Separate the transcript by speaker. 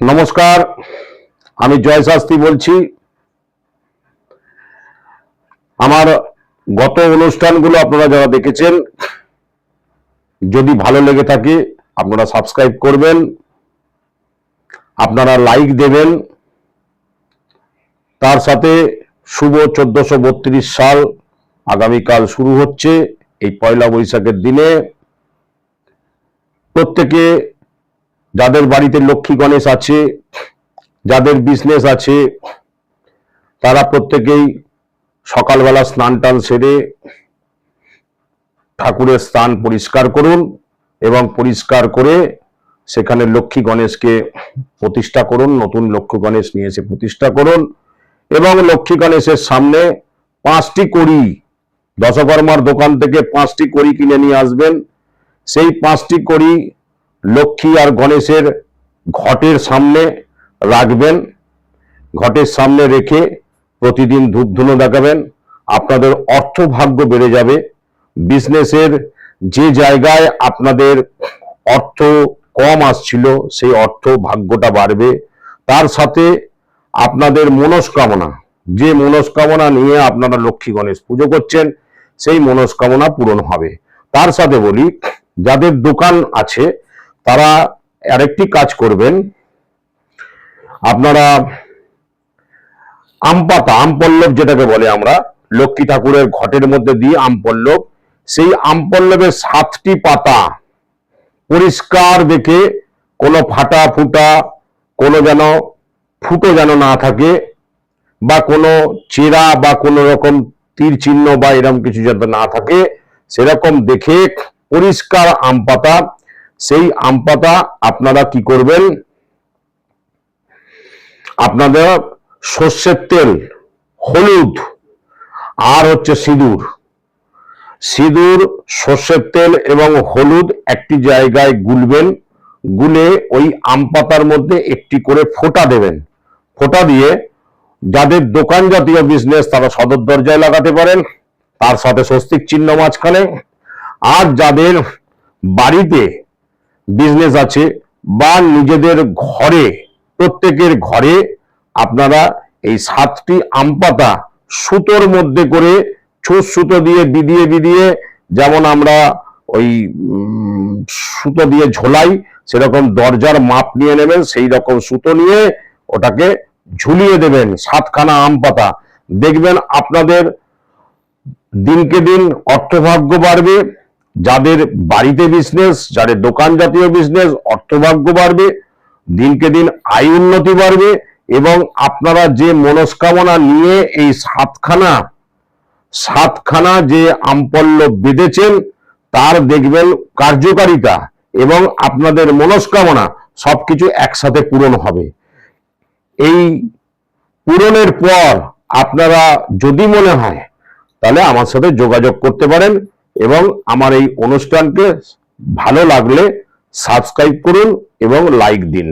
Speaker 1: নমস্কার, আমি জয় শাস্তি বলছি। আমার গত অনুষ্ঠানগুলো আপনারা যারা দেখেছেন, যদি ভালো লেগে থাকে, আপনারা সাবস্ক্রাইব করবেন, আপনারা লাইক দেবেন। তার সাথে শুভ চোদ্দশো বত্রিশ সাল আগামীকাল শুরু হচ্ছে এই পয়লা বৈশাখের দিনে। প্রত্যেকে যাদের বাড়িতে লক্ষ্মী গণেশ আছে, যাদের বিজনেস আছে, তারা প্রত্যেকেই সকালবেলা স্নান টান সেরে ঠাকুরের স্থান পরিষ্কার করুন এবং পরিষ্কার করে সেখানে লক্ষ্মী গণেশকে প্রতিষ্ঠা করুন, নতুন লক্ষ্মী গণেশ নিয়ে এসে প্রতিষ্ঠা করুন এবং লক্ষ্মী গণেশের সামনে পাঁচটি কড়ি, দশকর্মার দোকান থেকে পাঁচটি কড়ি কিনে নিয়ে আসবেন। সেই পাঁচটি কড়ি লক্ষ্মী আর গণেশের ঘটের সামনে রাখবেন, ঘটের সামনে রেখে প্রতিদিন ধূপ ধুনো দেখাবেন। আপনাদের অর্থ ভাগ্য বেড়ে যাবে। বিজনেসের যে জায়গায় আপনাদের অর্থ কম আসছিল, সেই অর্থ ভাগ্যটা বাড়বে। তার সাথে আপনাদের মনস্কামনা, যে মনস্কামনা নিয়ে আপনারা লক্ষ্মী গণেশ পুজো করছেন, সেই মনস্কামনা পূরণ হবে। তার সাথে বলি, যাদের দোকান আছে তারা আরেকটি কাজ করবেন। আপনারা আম পাতা আম পল্লব যেটাকে বলে আমরা, লক্ষ্মী ঠাকুরের ঘটের মধ্যে দিয়ে আম পল্লব সেই আম পল্লবের সাতটি পাতা পরিষ্কার দেখে কোনো ফাটা ফুটা, কোনো যেন ফুটো যেন না থাকে বা কোনো চেরা বা কোনো রকম তীর চিহ্ন বা এরকম কিছু যাতে না থাকে, সেরকম দেখে পরিষ্কার আম পাতা সেই আম পাতা আপনারা কি করবেন? আপনাদের সর্ষের তেল, হলুদ আর হচ্ছে সিঁদুর। সিঁদুর, সর্ষের তেল এবং হলুদ একটি জায়গায় গুলবেন, গুলে ওই আম পাতার মধ্যে একটি করে ফোঁটা দেবেন। ফোঁটা দিয়ে যাদের দোকান জাতীয় বিজনেস তারা সদর দরজায় লাগাতে পারেন, তার সাথে স্বস্তিক চিহ্ন মাঝখানে। আর যাদের বাড়িতে বিজনেস আছে বা নিজেদের ঘরে, প্রত্যেকের ঘরে আপনারা এই সাতটি আম পাতা সুতোর মধ্যে করে ছুঁচ সুতো দিয়ে বিদিয়ে বিদিয়ে যেমন আমরা ওই সুতো দিয়ে ঝোলাই, সেরকম দরজার মাপ নিয়ে নেবেন, সেই রকম সুতো নিয়ে ওটাকে ঝুলিয়ে দেবেন, সাতখানা আম পাতা দেখবেন আপনাদের দিনকে দিন অর্থভাগ্য বাড়বে যাদের বাড়িতে বিজনেস যাদের দোকান জাতীয় বিজনেস অর্থভাগ্য বাড়বে, দিনকে দিন আয় উন্নতি বাড়বে এবং আপনারা যে মনস্কামনা নিয়ে এই সাতখানা সাতখানা যে আমপল্লব বেঁধেছেন, তার দেখবেন কার্যকারিতা এবং আপনাদের মনস্কামনা সবকিছু একসাথে পূরণ হবে। এই পূরণের পর আপনারা যদি মনে হয়, তাহলে আমার সাথে যোগাযোগ করতে পারেন। এবং আমার এই অনুষ্ঠানকে ভালো লাগলে সাবস্ক্রাইব করুন এবং লাইক দিন।